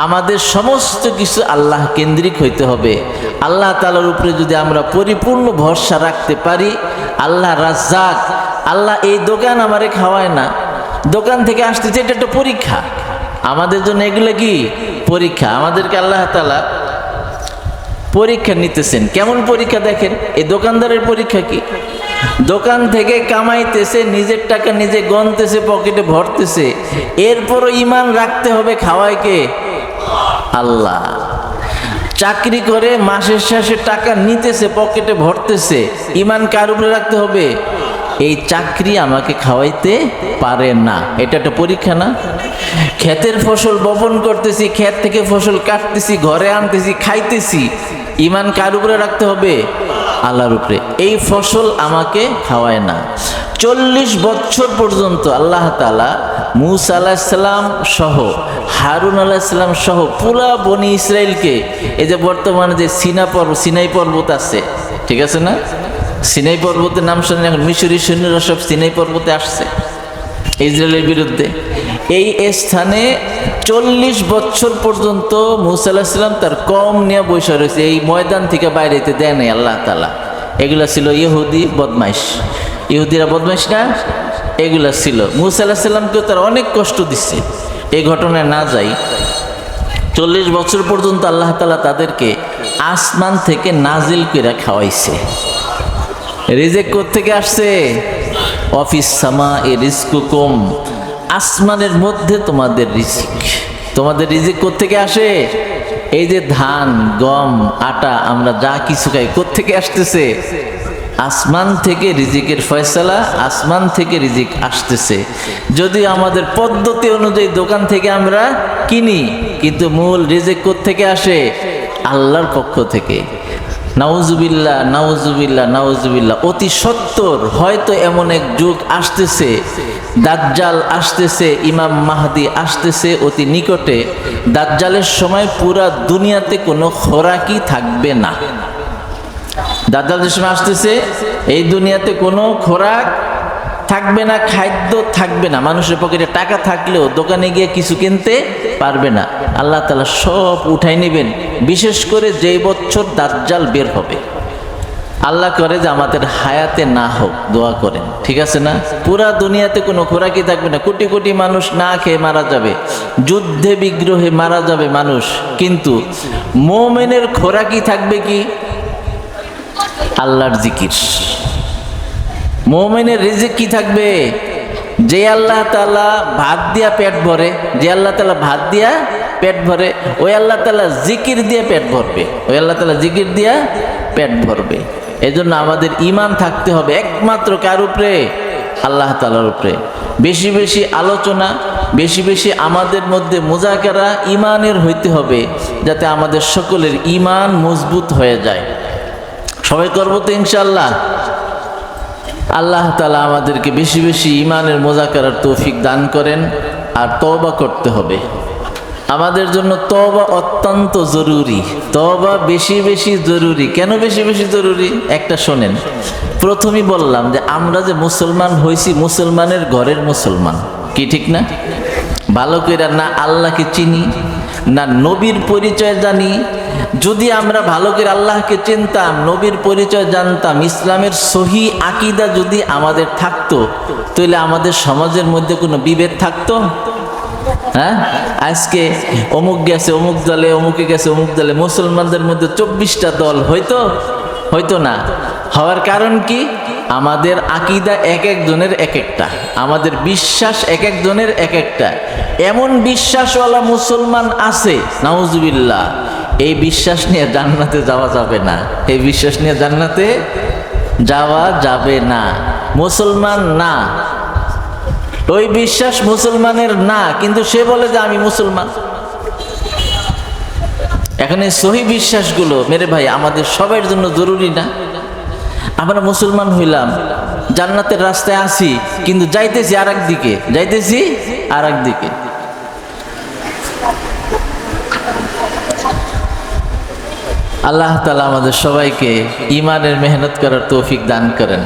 আমাদের সমস্ত কিছু আল্লাহ কেন্দ্রিক হইতে হবে। আল্লাহ তালার উপরে যদি আমরা পরিপূর্ণ ভরসা রাখতে পারি, আল্লাহ রাজ্জাক, আল্লাহ এই দোকান আমারে খাওয়ায় না। দোকান থেকে আসতেছে এটা একটা পরীক্ষা। আমাদের জন্য এগুলো কি? পরীক্ষা। আমাদেরকে আল্লাহ তালা পরীক্ষা নিতেছেন। কেমন পরীক্ষা দেখেন? এই দোকানদারের পরীক্ষা কি? দোকান থেকে কামাইতেছে, নিজের টাকা নিজে গনতেছে পকেটে ভরতেছে। এরপরও ইমান রাখতে হবে খাওয়ায় কে? আল্লাহ। চাকরি করে মাসের শেষে টাকা নিতেছে, পকেটে ভরতেছে। ইমান কার উপরে রাখতে হবে? এই চাকরি আমাকে খাওয়াইতে পারে না। এটা একটা পরীক্ষা না? ক্ষেতের ফসল বপন করতেছি, ক্ষেত থেকে ফসল কাটতেছি, ঘরে আনতেছি, খাইতেছি। ইমান কার উপরে রাখতে হবে? আল্লাহর উপরে। এই ফসল আমাকে খাওয়ায় না। চল্লিশ বছর পর্যন্ত আল্লাহ তালা মুসা আলাহিসাল্লাম সহ, হারুন আলাহিসাল্লাম সহ পুরা বনি ইসরায়েলকে এই যে বর্তমানে যে সিনা পর্বত সিনাই পর্বত আছে, ঠিক আছে না? সিনাই পর্বতের নাম শুনে এখন মিশরি সৈন্যরা সব সিনাই পর্বতে আসছে ইসরায়েলের বিরুদ্ধে। এই স্থানে চল্লিশ বছর পর্যন্ত মুসা আলাহিসাল্লাম তার কম নিয়ে বসে রয়েছে, এই ময়দান থেকে বাইরেতে দেয় নাই আল্লাহ তালা এগুলা ছিল ইহুদি বদমাইশ। ইহুদিরা বদমাইশ না? এগুলা ছিল। মুসা আলাহিসাল্লামকেও তার অনেক কষ্ট দিচ্ছে। এই ঘটনায় না যাই, চল্লিশ বছর পর্যন্ত আল্লাহ তালা তাদেরকে আসমান থেকে নাজিল করে খাওয়াইছে। রিজেক থেকে আসছে? অফিস সামা এ রিস্কুকুম আসমানের মধ্যে তোমাদের রিজিক। তোমাদের রিজিক থেকে আসে? এই যে ধান, গম, আটা, আমরা যা কিছু খাই থেকে আসতেছে? আসমান থেকে রিজিকের ফয়সালা, আসমান থেকে রিজিক আসতেছে। যদি আমাদের পদ্ধতি অনুযায়ী দোকান থেকে আমরা কিনি, কিন্তু মূল রিজিক থেকে আসে? আল্লাহর পক্ষ থেকে। নাউজুবিল্লা নাউজুবিল্লা নাউজুবিল্লা অতি সত্তর, হয়তো এমন এক যুগ আসতেছে। দাজ্জাল আসতেছে, ইমাম মাহাদি আসতেছে অতি নিকটে। দাজ্জালের সময় পুরা দুনিয়াতে কোনো খোরাকি থাকবে না। দাজ্জাল যে আসতেছে, এই দুনিয়াতে কোনো খোরাক থাকবে না, খাদ্য থাকবে না। মানুষের পকেটে টাকা থাকলেও দোকানে গিয়ে কিছু কিনতে পারবে না। আল্লাহ তালা সব উঠাই নেবেন। বিশেষ করে যেই বছর দাজ্জাল বের হবে। আল্লাহ করে যে আমাদের হায়াতে না হোক, দোয়া করেন। ঠিক আছে না? পুরা দুনিয়াতে কোনো খোরাকি থাকবে না। কোটি কোটি মানুষ না খেয়ে মারা যাবে। যুদ্ধে বিগ্রহে মারা যাবে মানুষ। কিন্তু মোমেনের খোরাকি থাকবে কি? আল্লাহর জিকির। মোমেনের রিজিক কি থাকবে? যে আল্লাহ তালা ভাত দিয়া পেট ভরে, যে আল্লাহ তালা ভাত দিয়া পেট ভরে, ওই আল্লাহ তালা জিকির দিয়ে পেট ভরবে, ওই আল্লাহ তালা জিকির দিয়া পেট ভরবে। এই জন্য আমাদের ইমান থাকতে হবে একমাত্র কার উপরে? আল্লাহ তালার উপরে। বেশি বেশি আলোচনা, বেশি বেশি আমাদের মধ্যে মোজাকেরা ইমানের হইতে হবে, যাতে আমাদের সকলের ইমান মজবুত হয়ে যায়। সবাই করব তো ইনশাল্লাহ আল্লাহ তালা আমাদেরকে বেশি বেশি ইমানের মোজাকার তৌফিক দান করেন আর তবা করতে হবে। আমাদের জন্য তবা অত্যন্ত জরুরি। তবা বেশি বেশি জরুরি। কেন বেশি বেশি জরুরি? একটা শোনেন। প্রথমেই বললাম যে আমরা যে মুসলমান হয়েছি, মুসলমানের ঘরের মুসলমান। কি ঠিক না? ভালো করে না আল্লাহকে চিনি, না নবীর পরিচয় জানি যদি আমরা ভালো করে আল্লাহকে চিনতাম, নবীর পরিচয় জানতাম, ইসলামের সহি আকিদা যদি আমাদের থাকতো, তাহলে আমাদের সমাজের মধ্যে কোনো বিভেদ থাকতো? হ্যাঁ? আজকে অমুক গেছে, অমুক দলে, অমুকে গেছে, অমুক দলে, মুসলমানদের মধ্যে চব্বিশটা দল, হয়তো? হয়তো না। হওয়ার কারণ কি? আমাদের আকিদা এক একজনের এক একটা। আমাদের বিশ্বাস এক একজনের এক একটা। এমন বিশ্বাসওয়ালা মুসলমান আছে, নাউজুবিল্লাহ। এই বিশ্বাস নিয়ে জান্নাতে যাওয়া যাবে না। এই বিশ্বাস নিয়ে জান্নাতে যাওয়া যাবে না। মুসলমান না। ওই বিশ্বাস মুসলমানের না, কিন্তু সে বলে যে আমি মুসলমান। এখন এই সহি বিশ্বাসগুলো, মেরে ভাই, আমাদের সবার জন্য জরুরি না। আমরা মুসলমান হইলাম, জান্নাতের রাস্তায় আসি কিন্তু যাইতেছি আর দিকে, যাইতেছি আর দিকে। আল্লাহ তালা আমাদের সবাইকে ইমানের মেহনত করার তৌফিক দান করেন।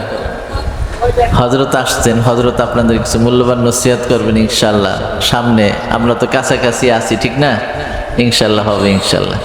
হজরত আসছেন হজরত আপনাদের কিছু মূল্যবান নসিহাত করবেন ইনশাল্লাহ সামনে আমরা তো কাছাকাছি আছি, ঠিক না? ইনশাল্লাহ হবে ইনশাল্লাহ